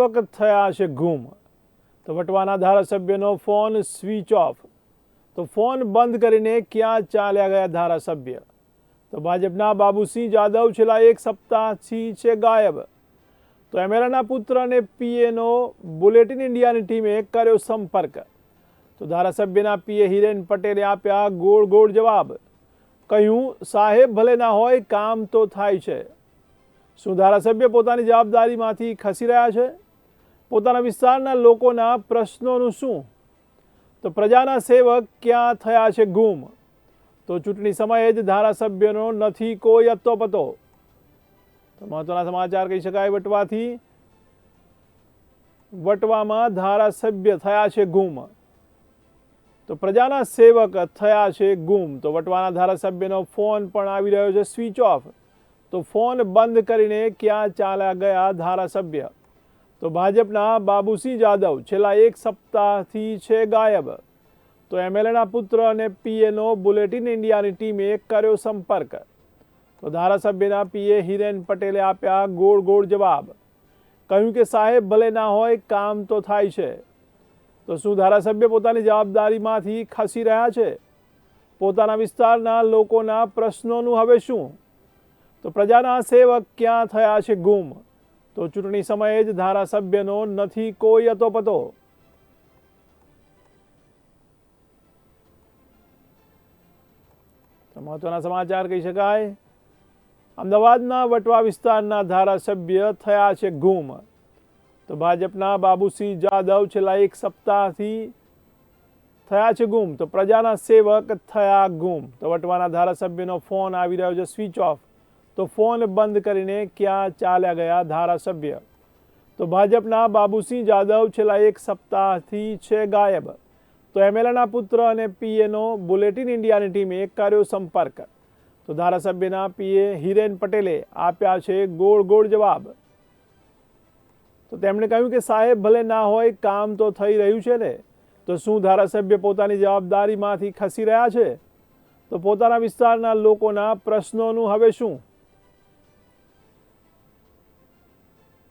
વક્ત થયા છે ઘૂમ તો વટવાના ધારાસભ્યનો ફોન સ્વીચ ઓફ તો ફોન બંધ કરીને ક્યાં ચાલ્યા ગયા ધારાસભ્ય તો બાજપના બાબુસિંહ જાડેજા એક સપ્તાહથી છે ગાયબ તો એમરાના પુત્રને પીએનો બુલેટિન ઇન્ડિયાની ટીમ એક કર્યો સંપર્ક તો ધારાસભ્યના પી હીરેન પટેલ્યા પ્યા ગોળ ગોળ જવાબ કયું સાહેબ ભલે ના હોય કામ તો થાય છે સુ ધારાસભ્ય પોતાની જવાબદારીમાંથી ખસી રહ્યા છે પોતાના વિસ્તારના લોકોના પ્રશ્નોનું શું તો પ્રજાના સેવક ક્યાં થયા છે ગુમ તો ચૂંટણી સમયે જ ધારાસભ્યનો નથી કોઈ અતો પતો તો મહત્વના સમાચાર કહી શકાય વટવાથી વટવામાં ધારાસભ્ય થયા છે ગુમ તો પ્રજાના સેવક થયા છે ગુમ તો વટવાના ધારાસભ્યનો ફોન પણ આવી રહ્યો છે સ્વિચ ઓફ તો ફોન બંધ કરીને ક્યાં ચાલ્યા ગયા ધારાસભ્ય તો ભાજપના બાબુસિંહ જાદવ છેલ્લા એક સપ્તાહથી છે ગાયબ તો એમએલએના પુત્ર અને પીએનો બુલેટિન ઇન્ડિયાની ટીમે કર્યો સંપર્ક તો ધારાસભ્યના પીએ હિરેન પટેલે આપ્યા ગોળ ગોળ જવાબ કહ્યું કે સાહેબ ભલે ના હોય કામ તો થાય છે તો શું ધારાસભ્ય પોતાની જવાબદારીમાંથી ખસી રહ્યા છે પોતાના વિસ્તારના લોકોના પ્રશ્નોનું હવે શું તો પ્રજાના સેવક ક્યાં થયા છે ગુમ તો ચટણી સમય જ ધારા સભ્ય નો નથી કોઈ અતોપતો તો મોટાના સમાચાર કઈ શકાય અમદાવાદ ના વટવા વિસ્તાર ના ધારા સભ્ય થયા છે ઘૂમ તો ભાજપ ના બાબુસી जाधव છલાય એક સપ્તાહ થી થયા છે ઘૂમ તો પ્રજા ના સેવક થયા ઘૂમ તો વટવા ના ધારા સભ્ય નો ફોન આવી રહ્યો છે સ્વિચ ઓફ તો ફોન બંધ કરીને ક્યાં ચાલ્યા ગયા ધારાસભ્ય તો ભાજપના બાબુસિંહ જાદવ છેલ્લા એક સપ્તાહથી છે ગાયબ તો એમએલએના પુત્ર અને પીએનો બુલેટિન ઇન્ડિયાની ટીમે કર્યો સંપર્ક તો ધારાસભ્યના પીએ હિરેન પટેલે આપ્યા છે ગોળ ગોળ જવાબ તો તેમણે કહ્યું કે સાહેબ ભલે ના હોય કામ તો થઈ રહ્યું છે ને તો શું ધારાસભ્ય પોતાની જવાબદારીમાંથી ખસી રહ્યા છે તો પોતાના વિસ્તારના લોકોના પ્રશ્નોનું હવે શું